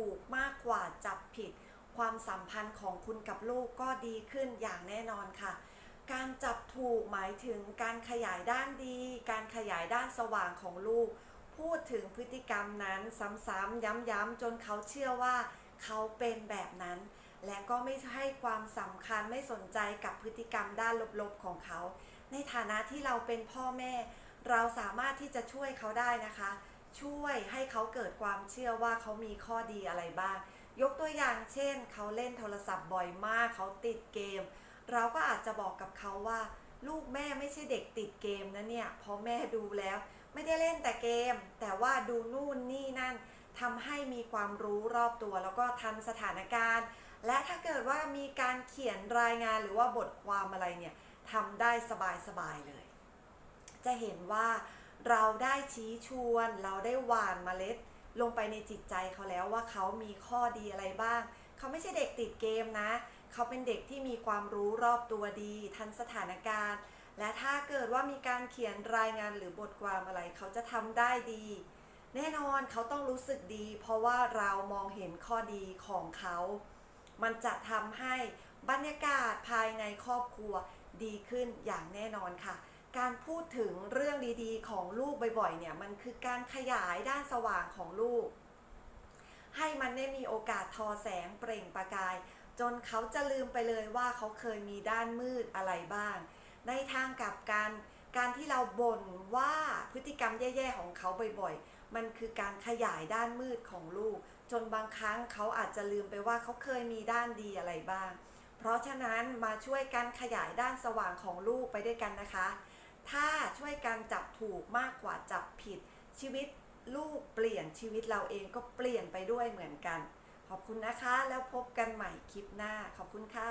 ถูกมากกว่าจับผิด ความสัมพันธ์ของคุณกับลูกก็ดีขึ้นอย่างแน่นอนค่ะ การจับถูกหมายถึงการขยายด้านดี การขยายด้านสว่างของลูก พูดถึงพฤติกรรมนั้นซ้ำๆย้ำๆจนเขาเชื่อว่าเขาเป็นแบบนั้น และก็ไม่ให้ความสำคัญไม่สนใจกับพฤติกรรมด้านลบๆของเขา ในฐานะที่เราเป็นพ่อแม่ เราสามารถที่จะช่วยเขาได้นะคะ ช่วยให้เขาเกิดความเชื่อว่าเขามีข้อดีอะไรบ้าง ยกตัวอย่างเช่น เขาเล่นโทรศัพท์บ่อยมาก เขาติดเกม เราก็อาจจะบอกกับเขาว่า ลูกแม่ไม่ใช่เด็กติดเกมนะเนี่ยเพราะแม่ดูแล้ว ไม่ได้เล่นแต่เกม แต่ว่าดูนู่นนี่นั่นทำให้มีความรู้รอบตัว แล้วก็ทันสถานการณ์ และถ้าเกิดว่ามีการเขียนรายงานหรือว่าบทความอะไรเนี่ยทำได้สบายๆเลย จะเห็นว่า เราได้ชี้ชวน เราได้หว่านเมล็ด ลงไปในจิตใจเขาแล้วว่าเขามีข้อดีอะไรบ้าง เขาไม่ใช่เด็กติดเกมนะ เขาเป็นเด็กที่มีความรู้รอบตัวดี ทันสถานการณ์ และถ้าเกิดว่ามีการเขียนรายงานหรือบทความอะไร เขาจะทำได้ดี แน่นอนเขาต้องรู้สึกดี เพราะว่าเรามองเห็นข้อดีของเขา มันจะทำให้บรรยากาศภายในครอบครัวดีขึ้นอย่างแน่นอนค่ะ การพูดถึงเรื่องดีๆ ของลูกบ่อยๆ เนี่ยมันคือการขยายด้านสว่างของลูก ให้มันได้มีโอกาสทอแสงเปล่งประกาย จนเขาจะลืมไปเลยว่าเขาเคยมีด้านมืดอะไรบ้าง ในทางกลับกันการที่เราบ่นว่าพฤติกรรมแย่ๆของเขาบ่อยๆ มันคือการขยายด้านมืดของลูก จนบางครั้งเขาอาจจะลืมไปว่าเขาเคยมีด้านดีอะไรบ้าง เพราะฉะนั้นมาช่วยกันขยายด้านสว่างของลูกไปด้วยกันนะคะ ถ้าช่วยกันจับถูกมากกว่าจับผิดชีวิตลูกเปลี่ยนชีวิตเราเองก็เปลี่ยนไปด้วยเหมือนกัน ขอบคุณนะคะแล้วพบกันใหม่คลิปหน้าขอบคุณค่ะ